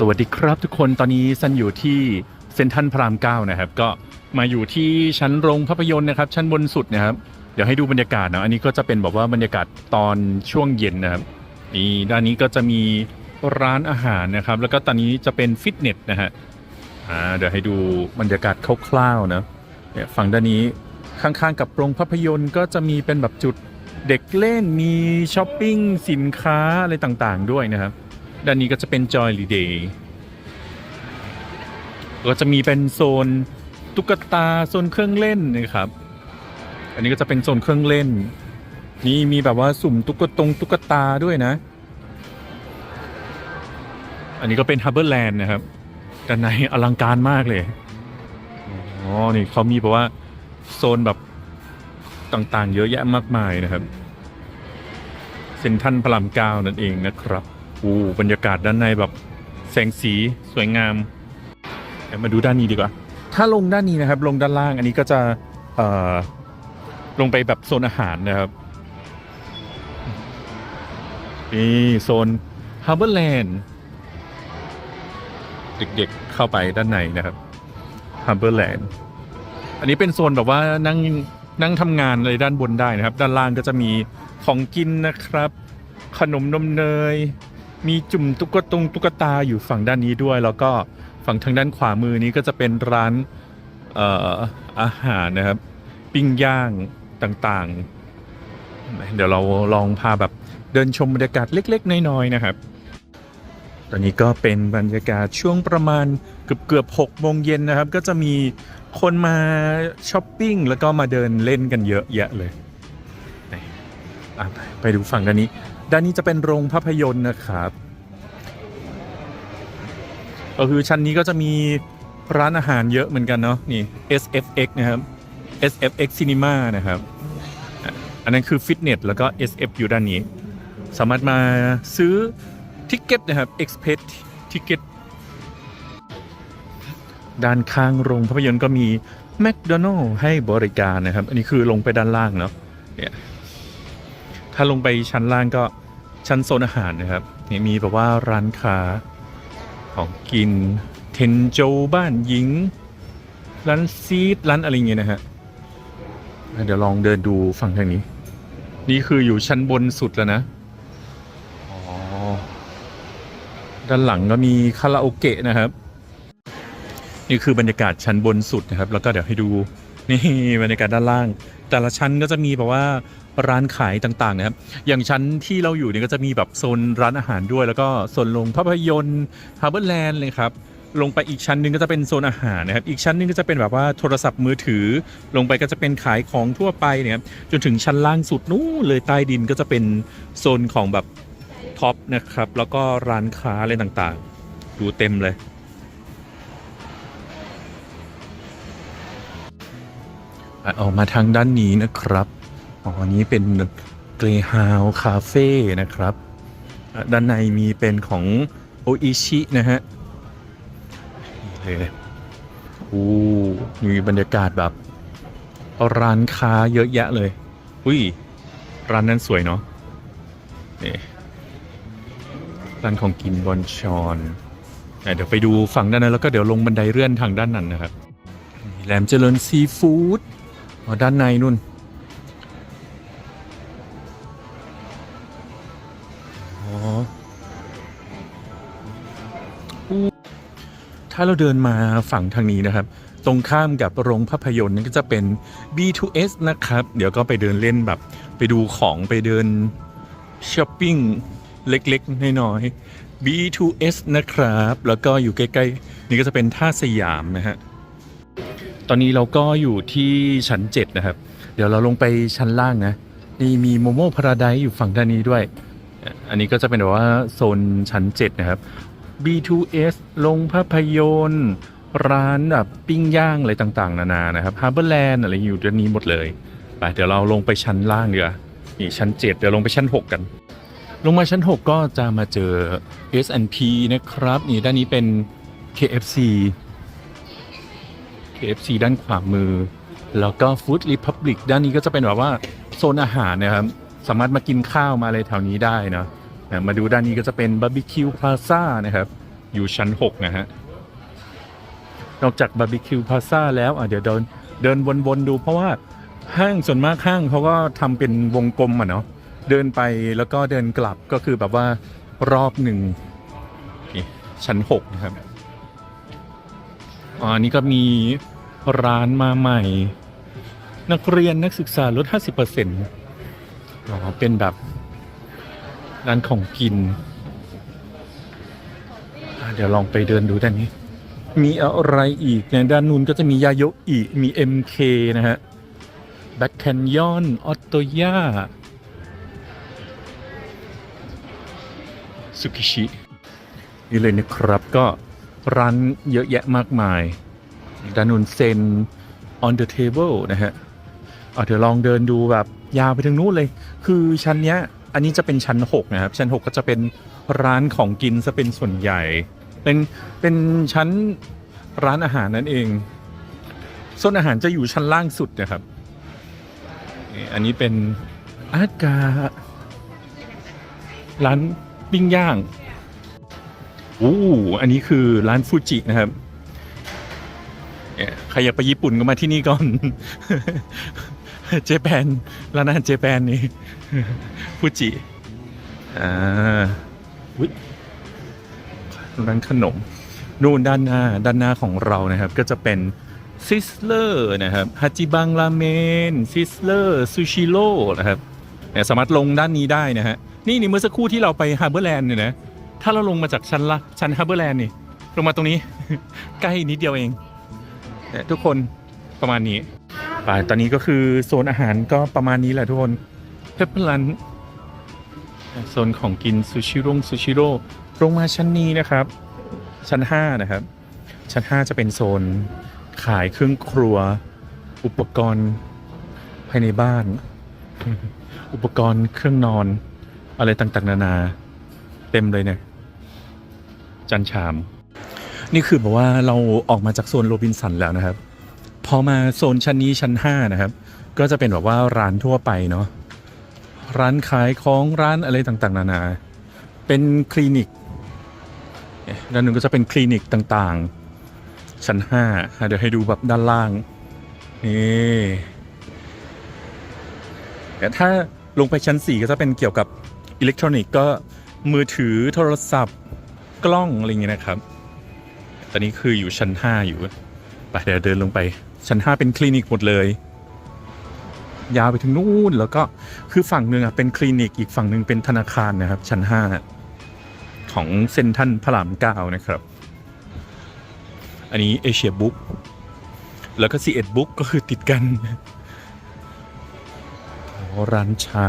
สวัสดีครับทุกคนตอนนี้ซันอยู่ที่เซนทรันพระรามเก้านะครับ ก็มาอยู่ที่ชั้นโรงภาพยนตร์นะครับ ชั้นบนสุดนะครับ เดี๋ยวให้ดูบรรยากาศนะอันนี้ก็จะเป็นแบบว่าบรรยากาศตอนช่วงเย็นนะครับนี่ด้านนี้ก็จะมีร้านอาหารนะครับ แล้วก็ตอนนี้จะเป็นฟิตเนสนะฮะอ่าเดี๋ยวให้ดูบรรยากาศคร่าวๆนะเนี่ยฝั่งด้านนี้ข้างๆกับโรงภาพยนตร์ก็จะมีเป็นแบบจุดเด็กเล่นมีช้อปปิ้งสินค้าอะไรต่างๆด้วยนะครับ ด้านนี้ก็จะเป็น Joy r e Day ก็จะมีเป็นโซนตุ๊กตาโซนเครื่องเล่นนะครับ อันนี้ก็จะเป็นโซนเครื่องเล่น นี่มีแบบว่าสุ่มตุ๊กตงตุ๊กตาด้วยนะ อันนี้ก็เป็น Harbor Land นะครับด้านในอลังการมากเลยอ๋อนี่เขามีแบบว่าโซนแบบต่างๆ เยอะแยะมากมายนะครับเซ็นทรัลพระรามเก้านั่นเองนะครับ โอ้บรรยากาศด้านในแบบแสงสีสวยงามเดี๋ยวมาดูด้านนี้ดีกว่า ถ้าลงด้านนี้นะครับ ลงด้านล่างอันนี้ก็จะเอ่อลงไปแบบโซนอาหารนะครับนี่โซน Harborland เด็กๆเข้าไปด้านในนะครับ Harborland อันนี้เป็นโซนแบบว่านั่งนั่งทำงานอะไรด้านบนได้นะครับ ด้านล่างก็จะมีของกินนะครับ ขนมนมเนย มีจุ่มตุ๊กตงตุ๊กตาอยู่ฝั่งด้านนี้ด้วย แล้วก็ฝั่งทางด้านขวามือนี้ก็จะเป็นร้านเอ่อาหารนะครับ ปิ้งย่างต่างๆ เดี๋ยวเราลองพาแบบเดินชมบรรยากาศเล็ก ๆ น้อยๆนะครับ ตอนนี้ก็เป็นบรรยากาศช่วงประมาณเกือบเกือบหกโมงเย็นนะครับ ก็จะมีคนมาช้อปปิ้งแล้วก็มาเดินเล่นกันเยอะแยะเลยไปดูฝั่งด้านนี้ ด้านนี้จะเป็นโรงภาพยนตร์นะครับ ก็คือชั้นนี้ก็จะมีร้านอาหารเยอะเหมือนกันเนาะนี่ SFX นะครับ SFX Cinema นะครับ อันนั้นคือฟิตเนสแล้วก็ SF อยู่ด้านนี้ สามารถมาซื้อทิกเก็ตนะครับ Express Ticket ด้านข้างโรงภาพยนตร์ก็มี McDonald ให้บริการนะครับ อันนี้คือลงไปด้านล่างเนาะเนี่ยถ้าลงไปชั้นล่างก็ ชั้นโซนอาหารนะครับนี่มีแบบว่าร้านค้าของกินเทนโจบ้านหญิง ร้านซีดร้านอะไรเงี้ยนะฮะเดี๋ยวลองเดินดูฝั่งทางนี้ นี่คืออยู่ชั้นบนสุดแล้วนะด้านหลังก็มีคาราโอเกะนะครับ นี่คือบรรยากาศชั้นบนสุดนะครับ แล้วก็เดี๋ยวให้ดู นี่บรรยากาศด้านล่าง แต่ละชั้นก็จะมีแบบว่าร้านขายต่างๆนะครับ อย่างชั้นที่เราอยู่เนี่ยก็จะมีแบบโซนร้านอาหารด้วย แล้วก็โซนโรงภาพยนตร์ฮาร์เบอร์แลนด์เลยครับลงไปอีกชั้นหนึงก็จะเป็นโซนอาหารนะครับ อีกชั้นหนึงก็จะเป็นแบบว่าโทรศัพท์มือถือ ลงไปก็จะเป็นขายของทั่วไปเนี่ยจนถึงชั้นล่างสุดนู้นเลยใต้ดินก็จะเป็นโซนของแบบท็อปนะครับ แล้วก็ร้านค้าอะไรต่างๆ ดูเต็มเลย ออกมาทางด้านนี้นะครับอ๋ออันนี้เป็นเกรฮาวคาเฟ่นะครับ ด้านในมีเป็นของโออิชินะฮะเลยอู้มีบรรยากาศแบบ ร้านค้าเยอะแยะเลย อุ้ย ร้านนั้นสวยเนาะนี่ร้านของกินบอนชอนเดี๋ยวไปดูฝั่งด้านนั้นแล้วก็เดี๋ยวลงบันไดเลื่อนทางด้านนั้นนะครับแหลมเจริญซีฟู้ด อ๋อด้านในนู่น อ๋อ ถ้าเราเดินมาฝั่งทางนี้นะครับ ตรงข้ามกับโรงภาพยนตร์นั่นก็จะเป็น B2S นะครับ เดี๋ยวก็ไปเดินเล่นแบบ ไปดูของไปเดินช้อปปิ้งเล็กๆ น้อยๆ B2S นะครับ แล้วก็อยู่ใกล้ ๆ นี่ก็จะเป็นท่าสยามนะฮะ ตอนนี้เราก็อยู่ที่ชั้น 7 นะครับ เดี๋ยวเราลงไปชั้นล่างนะ นี่มีโมโมพาราไดอยู่ฝั่งด้านนี้ด้วย อันนี้ก็จะเป็นแบบว่าโซนชั้น 7 นะครับ B2S ลงภาพยนตร์ ร้านแบบปิ้งย่างอะไรต่างๆ นานานะครับ Harborland อะไรอยู่ด้านนี้หมดเลยไปเดี๋ยวเราลงไปชั้นล่างดีกว่านี่ชั้น 7 เดี๋ยวลงไปชั้น 6 กัน ลงมาชั้น 6 ก็จะมาเจอ S&P นะครับ นี่ด้านนี้เป็น KFC KFC ด้านขวามือ แล้วก็ Food Republic ด้านนี้ก็จะเป็นแบบว่าโซนอาหารนะครับ สามารถมากินข้าวมาอะไรแถวนี้ได้นะนะมาดูด้านนี้ก็จะเป็น Barbecue Plaza นะครับ อยู่ชั้น 6 นะฮะ นอกจากบาร์บีคิวพลาซ่าแล้วอะเดี๋ยวเดินเดินวนๆดูเพราะว่าห้างส่วนมากห้างเขาก็ทำเป็นวงกลมอะเนาะเดินไปแล้วก็เดินกลับก็คือแบบว่ารอบหนึ่งชั้น 6 นะครับ อันนี้ก็มีร้านมาใหม่ นักเรียนนักศึกษาลด 50%อ๋อเป็นแบบร้านของกิน เดี๋ยวลองไปเดินดูด้านนี้ มีอะไรอีกในด้านนู้นก็จะมียาโยอิมี MK นะฮะแบ็คแคนยอนออตโตย่าสุกิชินี่เลยนะครับก็ ร้านเยอะแยะมากมายดานุนเซน on the table นะฮะเอาเดี๋ยวลองเดินดูแบบยาวไปถึงนู้นเลย คือชั้นเนี้ย อันนี้จะเป็นชั้น 6 นะครับ ชั้น 6 ก็จะเป็นร้านของกินซะเป็นส่วนใหญ่ เป็นเป็นชั้นร้านอาหารนั่นเองโซนอาหารจะอยู่ชั้นล่างสุดนะครับ อันนี้เป็นอากา ร้านปิ้งย่าง อู้อันนี้คือร้านฟูจินะครับใครอยากไปญี่ปุ่นก็มาที่นี่ก่อน เจแปนร้านอาหารเจแปนนี่ฟูจิ อ่าอุ๊ยร้านขนม นู่นด้านหน้า ด้านหน้าของเรานะครับ ก็จะเป็นซิสเลอร์นะครับฮัจิบังราเมนซิสเลอร์ซูชิโร่นะครับสามารถลงด้านนี้ได้นะฮะ นี่นี่เมื่อสักครู่ที่เราไปฮาร์เบอร์แลนด์เนี่ยนะ ถ้าเราลงมาจากชั้นละชั้นฮาร์เบอร์แลนด์นี่ ลงมาตรงนี้ ใกล้นิดเดียวเองเนี่ยทุกคนประมาณนี้ไปตอนนี้ก็คือโซนอาหารก็ประมาณนี้แหละทุกคนเพปเปอร์ลันโซนของกินซูชิร่งซูชิโร่ลงมาชั้นนี้นะครับ ชั้น 5 นะครับ ชั้น 5 จะเป็นโซนขายเครื่องครัว อุปกรณ์ภายในบ้าน อุปกรณ์เครื่องนอน อะไรต่างๆ นานา เต็มเลยเนี่ย จานชาม นี่คือแบบว่าเราออกมาจากโซนโรบินสันแล้วนะครับ พอมาโซนชั้นนี้ชั้น 5 นะครับ ก็จะเป็นแบบว่าร้านทั่วไปเนาะร้านขายของร้านอะไรต่างๆ นานา เป็นคลินิกด้านหนึ่งก็จะเป็นคลินิกต่างๆ ชั้น 5 เดี๋ยวให้ดูแบบด้านล่าง นี่แต่ถ้าลงไปชั้น 4 ก็จะเป็นเกี่ยวกับอิเล็กทรอนิกส์ก็มือถือโทรศัพท์ กล้องอะไรเงี้ยนะครับ ตอนนี้คืออยู่ชั้น 5 อยู่ไปเดี๋ยวเดินลงไป ชั้น 5 เป็นคลินิกหมดเลย ยาวไปถึงนู่นแล้วก็คือฝั่งหนึ่งอะเป็นคลินิกอีกฝั่งหนึ่งเป็นธนาคารนะครับ ชั้น 5 ของเซ็นทรัลพระรามเก้านะครับ อันนี้เอเชียบุ๊กแล้วก็ซีเอ็ดบุ๊กก็คือติดกันร้านชา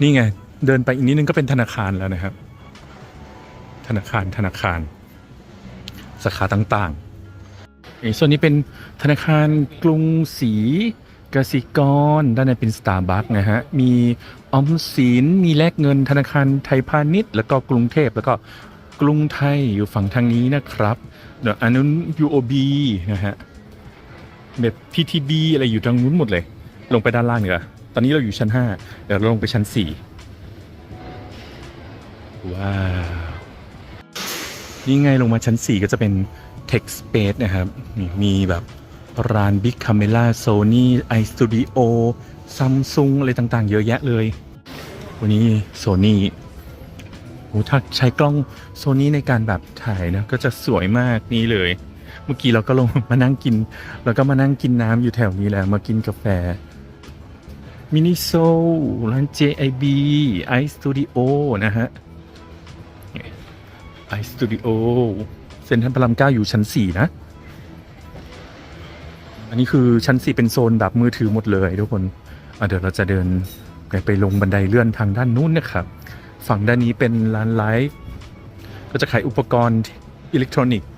นี่ไง เดินไปอีกนิดนึงก็เป็นธนาคารแล้วนะครับ ธนาคารธนาคาร สาขาต่างๆอีกส่วนนี้เป็นธนาคารกรุงศรีกสิกร ด้านในเป็นสตาร์บัคนะฮะ มีออมสินมีแลกเงินธนาคารไทยพาณิชย์ แล้วก็กรุงเทพแล้วก็กรุงไทยอยู่ฝั่งทางนี้นะครับเดี๋ยวอันนู้น UOB นะฮะแบบ TTB อะไรอยู่ทางนู้นหมดเลย ลงไปด้านล่างเนีกว่ยตอนนี้เราอยู่ชั้น 5 เดี๋ยวเราลงไปชั้น 4 ว้าว นี่ไงลงมาชั้น 4 ก็จะเป็น Tech Space นะครับมีมีแบบร้าน Big Camera Sony iStudio Samsung อะไรต่างๆ เยอะแยะเลย วันนี้ Sony โหถ้าใช้กล้อง Sony ในการแบบถ่ายนะ ก็จะสวยมากนี่เลย เมื่อกี้เราก็ลงมานั่งกิน แล้วก็มานั่งกินน้ำอยู่แถวนี้แหละมากินกาแฟมินิโซร้าน JIB iStudio นะฮะ ไอสตูดิโอเซ็นทรัลพระรามเก้าอยู่ชั้น4นะ อันนี้คือชั้น4เป็นโซนแบบมือถือหมดเลยทุกคนเดี๋ยวเราจะเดินไปไปลงบันไดเลื่อนทางด้านนู้นนะครับ ฝั่งด้านนี้เป็นร้านไลฟ์ก็จะขายอุปกรณ์อิเล็กทรอนิกส์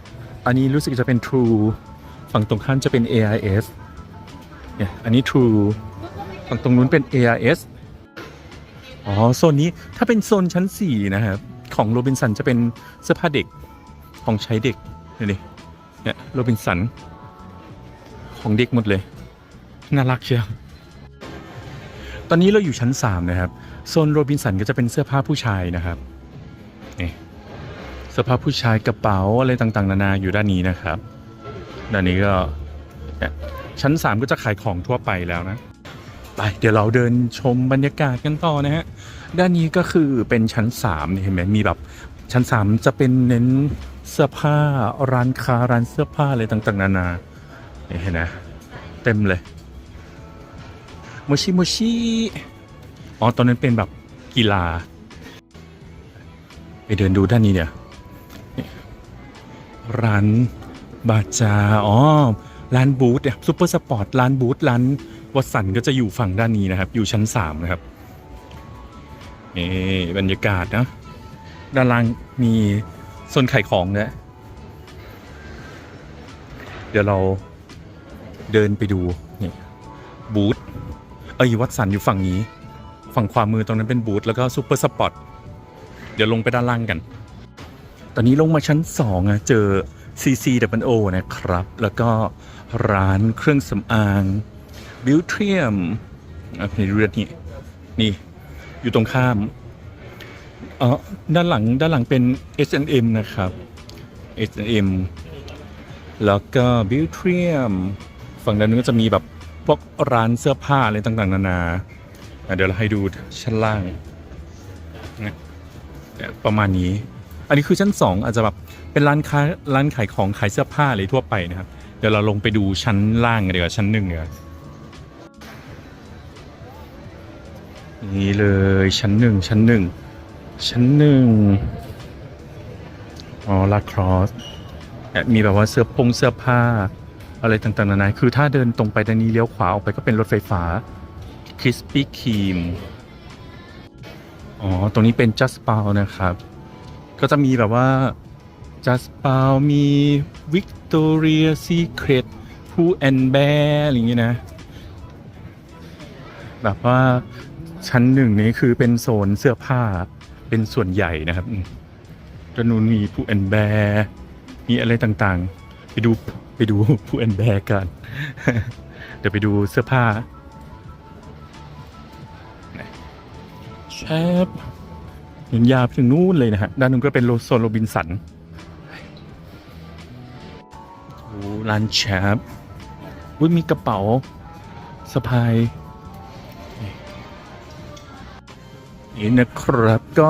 อันนี้รู้สึกจะเป็น True ฝั่งตรงข้ามจะเป็น AIS เนี่ยอันนี้ True ฝั่งตรงนู้นเป็น AIS อ๋อ โซนนี้ถ้าเป็นโซนชั้น 4 นะครับ ของโรบินสันจะเป็นเสื้อผ้าเด็กของใช้เด็กนี่ดิเนี่ยโรบินสัน ของเด็กหมดเลย น่ารักเชียวตอนนี้เราอยู่ชั้น 3 นะครับ โซนโรบินสันก็จะเป็นเสื้อผ้าผู้ชายนะครับนี่เสื้อผ้าผู้ชายกระเป๋าอะไรต่างๆ นานาอยู่ด้านนี้นะครับ ด้านนี้ก็เนี่ยชั้น 3 ก็จะขายของทั่วไปแล้วนะ ไปเดี๋ยวเราเดินชมบรรยากาศกันต่อนะฮะ ด้านนี้ก็คือเป็นชั้น3นี่เห็นไหมมีแบบชั้น 3 จะเป็นเน้นเสื้อผ้าร้านค้าร้านเสื้อผ้าอะไรต่าง ๆ นานาเห็นนะเต็มเลยโมชิโมชิอ๋อตอนนั้นเป็นแบบกีฬา ไปเดินดูด้านนี้เนี่ยร้านบาจาอ๋อร้านบูธเนี่ยซูเปอร์สปอร์ตร้านบูธร้านวัสันก็จะอยู่ฝั่งด้านนี้นะครับ อยู่ชั้นสามนะครับ นี่บรรยากาศนะด้านล่างมีโซนขายของนะเดี๋ยวเราเดินไปดูนี่บูธเอ้ยวัดสันอยู่ฝั่งนี้ ฝั่งขวามือตรงนั้นเป็นบูธแล้วก็ซูเปอร์สปอร์ตเดี๋ยวลงไปด้านล่างกัน ตอนนี้ลงมาชั้น2อะเจอ CCWO นะครับ แล้วก็ร้านเครื่องสำอางบิวเทียมอะนี่ดูด้านนี้นี่ อยู่ตรงข้ามอ๋อด้านหลังด้านหลังเป็น H&M นะครับ H&M แล้วก็บิวเทียมฝั่งด้านนู้นก็จะมีแบบพวกร้านเสื้อผ้าอะไรต่างๆ นานาเดี๋ยวเราให้ดูชั้นล่างประมาณนี้ อันนี้คือชั้น 2 อาจจะแบบเป็นร้านค้าร้านขายของขายเสื้อผ้าอะไรทั่วไปนะครับ เดี๋ยวเราลงไปดูชั้นล่างกันดีกว่าชั้นหนึ่งเนีกว่ นี่เลยชั้นหนึ่งชั้นหนึ่งชั้นหนึ่งอ๋อลาครอสมีแบบว่าเสื้อพงเสื้อผ้า อะไรต่างๆนานาคือถ้าเดินตรงไปด้านนี้เลี้ยวขวาออกไปก็เป็นรถไฟฟ้าคริสปี้ครีมอ๋อ ตรงนี้เป็น Just p a l นะครับ ก็จะมีแบบว่า Just p a l มี Victoria Secret Pull and Bear อะไรอย่างเงี้ยนะ แบบว่า ชั้นหนึ่งนี้คือเป็นโซนเสื้อผ้าเป็นส่วนใหญ่นะครับอืมด้านนู้นมี Pull and Bear มีอะไรต่างๆ ไปดูไปดู Pull and Bear กัน เดี๋ยวไปดูเสื้อผ้าแชปเห็นยาวไปถึงนู่นเลยนะฮะ ด้านนู้นก็เป็นโลโซนโรบินสันโอ้ร้านแชปอุ้ยมีกระเป๋าสะพาย นี่นะครับก็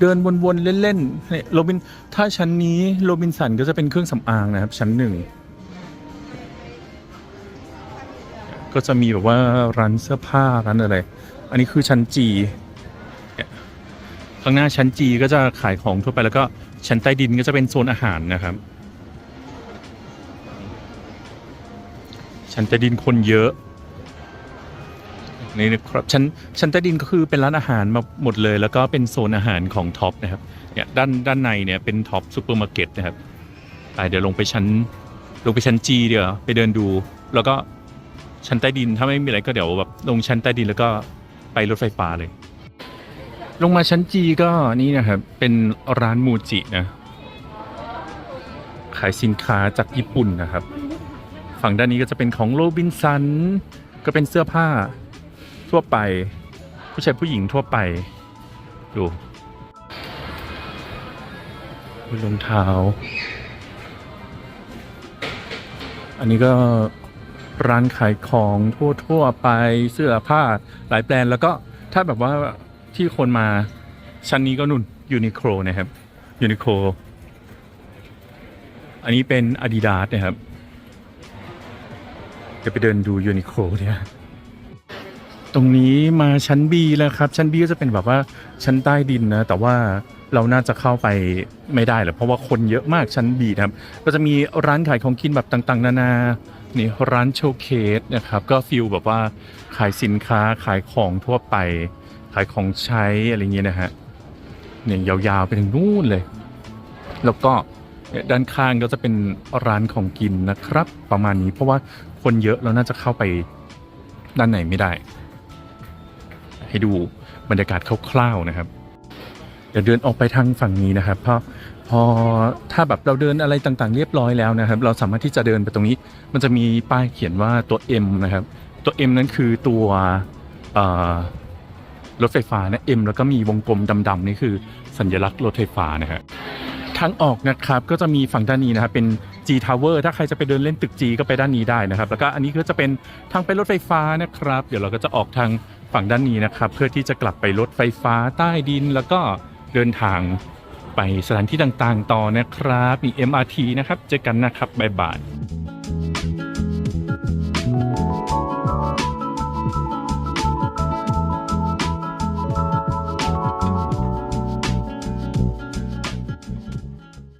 เดินวนๆเล่นๆเนี่ยโรบินถ้าชั้นนี้โรบินสันก็จะเป็นเครื่องสำอางนะครับชั้นหนึ่งก็จะมีแบบว่าร้านเสื้อผ้าร้านอะไร อันนี้คือชั้นจีข้างหน้าชั้นจีก็จะขายของทั่วไปแล้วก็ชั้นใต้ดินก็จะเป็นโซนอาหารนะครับ ชั้นใต้ดินคนเยอะ นี่นะครับชั้นชั้นใต้ดินก็คือเป็นร้านอาหารมาหมดเลย แล้วก็เป็นโซนอาหารของท็อปนะครับเนี่ยด้านด้านในเนี่ยเป็นท็อปซูเปอร์มาร์เก็ตนะครับไปเดี๋ยวลงไปชั้นลงไปชั้นจีเดี๋ยวไปเดินดู แล้วก็ชั้นใต้ดินถ้าไม่มีอะไรก็เดี๋ยวแบบลงชั้นใต้ดินแล้วก็ไปรถไฟฟ้าเลย ลงมาชั้นจีก็นี่นะครับเป็นร้านมูจินะขายสินค้าจากญี่ปุ่นนะครับ ฝั่งด้านนี้ก็จะเป็นของโรบินสันก็เป็นเสื้อผ้า ทั่วไป ผู้ชายผู้หญิงทั่วไป ดูรองเท้า อันนี้ก็ร้านขายของทั่วทั่วๆไปเสื้อผ้าหลายแบรนด์แล้วก็ถ้าแบบว่าที่คนมาชั้นนี้ก็นุ่นยูนิโคลนะครับยูนิโคลอันนี้เป็น Adidas นะครับเดี๋ยวไปเดินดูยูนิโคลเนี่ย ตรงนี้มาชั้น B แล้วครับ ชั้น B ก็จะเป็นแบบว่าชั้นใต้ดินนะ แต่ว่าเราน่าจะเข้าไปไม่ได้หรอกเพราะว่าคนเยอะมากชั้น B นะครับ ก็จะมีร้านขายของกินแบบต่างๆ นานา นี่ร้านโชว์เคสนะครับ ก็ฟิลแบบว่าขายสินค้าขายของทั่วไป ขายของใช้อะไรเงี้ยนะฮะเนี่ยยาวๆไปถึงนู่นเลย แล้วก็ด้านข้างก็จะเป็นร้านของกินนะครับ ประมาณนี้เพราะว่าคนเยอะเราน่าจะเข้าไปด้านไหนไม่ได้ ให้ดูบรรยากาศคร่าวๆนะครับเดี๋ยวเดินออกไปทางฝั่งนี้นะครับเพราะพอถ้าแบบเราเดินอะไรต่างๆ เรียบร้อยแล้วนะครับ เราสามารถที่จะเดินไปตรงนี้ มันจะมีป้ายเขียนว่าตัว M นะครับ ตัว M นั้นคือตัวรถไฟฟ้านะ M แล้วก็มีวงกลมดำๆนี่คือสัญลักษณ์รถไฟฟ้านะฮะทางออกนะครับก็จะมีฝั่งด้านนี้นะครับเป็น G Tower ถ้าใครจะไปเดินเล่นตึก G ก็ไปด้านนี้ได้นะครับ แล้วก็อันนี้ก็จะเป็นทางไปรถไฟฟ้านะครับ เดี๋ยวเราก็จะออกทาง ฝั่งด้านนี้นะครับ เพื่อที่จะกลับไปรถไฟฟ้าใต้ดิน แล้วก็เดินทางไปสถานที่ต่างๆ ต่อนะครับ มี MRT นะครับ เจอกันนะครับบ๊ายบาย